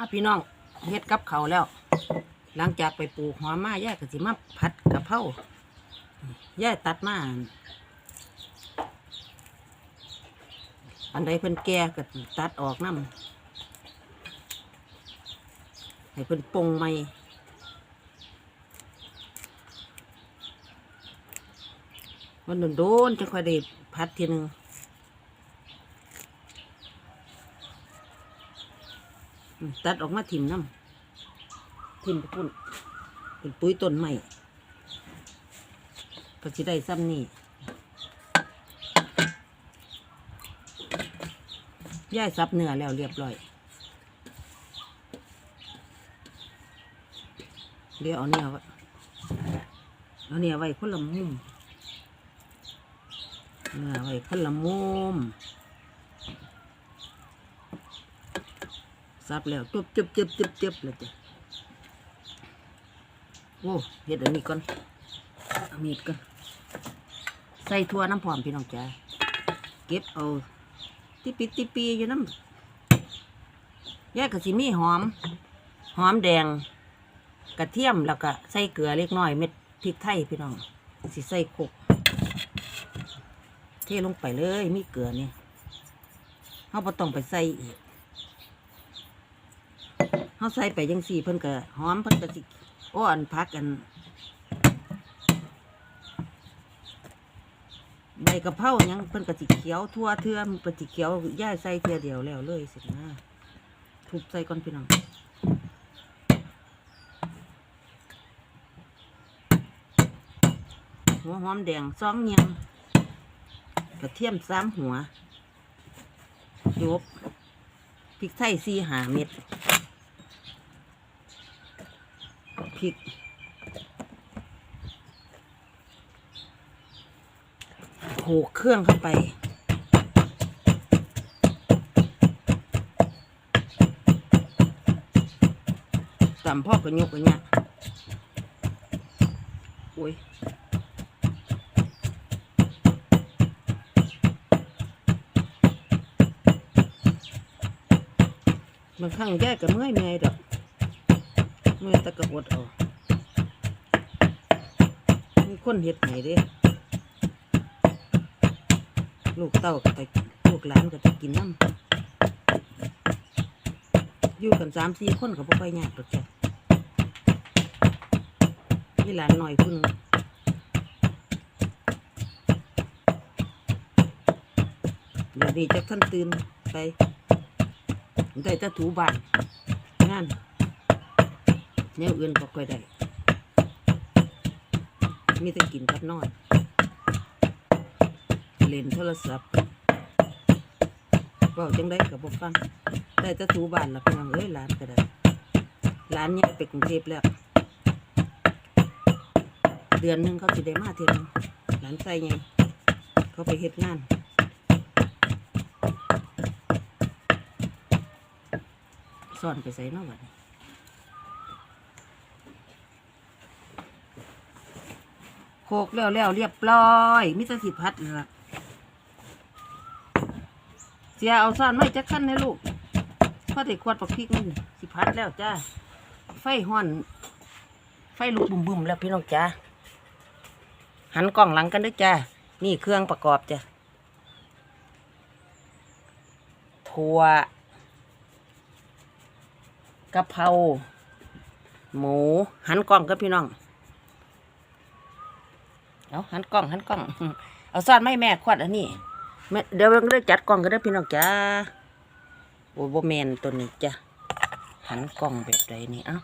มาพี่น้องเฮ็ดกับเขาแล้ว หลังจากไปปลูกหอมมาแย่าก็สิมาผัดกะเพราแย่ตัดมาอันใดเพิ่นแก่ก็ตัดออกน้ำให้เพิ่นปงใหม่มันโดนๆจะค่อยได้พัดทีหนึ่ง อืม ตัดออกมาถิ่มน้ำถิ่มไปพุ่นเป็นปุ๋ยต้นใหม่ก็จะได้ซ้ำนี่ย่ายซับเนื้อแล้วเรียบร้อยเดี๋ยวเอาเนื้อไว้เอาเนื้อไว้คนละมุมเนื้อไว้คนละมุม ซับแล้วจุบจุบจุบจุบจุบเลยจ้ะโอ้เฮ็ดอันนี้ก่อนเอามีดก่อนใส่ทั่วน้ำพร้อมพี่น้องจ้าเก็บเอาติปิติปีอยู่น้ำแยกกับสิมีหอม หอมแดง กระเทียมแล้วก็ใส่เกลือเล็กน้อยเม็ดพริกไทยพี่น้องสิใส่โคกเทลงไปเลยมีเกลือนี่เขาบ่ต้องไปใส่อีก เขาใส่ไปยังสี่เพิ่นก็หอมเพิ่นก็สิอ้อนพักกันใบกะเพรายังเพิ่นก็สิเขียวทั่วเทื่อมันเพิ่นสิเขียวย่าใส่เทื่อเดียวแล้วเลยสินะทุบใส่ก่อนพี่น้องหัวหอมแดงสองเงียงกระเทียมสามหัวจบพริกไทยสี่หาเม็ด พริกโขลกเครื่องเข้าไปตำพ่อก็ยกอันเนี้ยโอ้ยบางครั้งแยกกับเมื่อยเมื่อยดอก มื่อตะกะอดเอามีคนเฮ็ดให้เด้ลูกเต้าก็ไปลูกหลานก็ไปกินน้ำอยู่กันสามสี่คนก็บ่ค่อยยากหรอกจ้ะมีหลานหน่อยพุ่นงเดี๋ยวนี้จักท่านตื่นไปได้แต่ถูบ้านงาน แนวอื่นก็ค่อยได้ มีแต่กินกับนอน เล่นโทรศัพท์เว่าจังได้กับบอกฟัง ได้แต่ถูบ้านละพี่น้องเอ้ยหลานก็ได้หลานเนี่ยไปกรุงเทพแล้ว เดือนหนึ่งเขาสิได้มาเท่านึงหลานใส่ไงเขาไปเฮ็ดงานสอนไปใส่นอกวันนี้ โคกแล้วแล้วเรียบร้อยมิตรสิพัดนี่ละเสียเอาซ่อนไม่จะขั้นให้ลูกพอได้ขวดปักพริกมันสิพัดแล้วจ้าไฟห่อน ไฟลุกบุ่มบุมๆแล้วพี่น้องจ้าหันกล้องหลังกันด้วยจ้านี่เครื่องประกอบจ้ะถั่วกะเพราหมู หันกล้องกับพี่น้อง เอาหันกล้องหันกล้อง เอาซ่อนไม่แม่ควดอันนี้แม่เดี๋ยวเราจัดกล้องกันได้พี่น้องจ้าโอ้โบแมนตัวนี้จ้ะหันกล้องแบบใดนี่เอ้า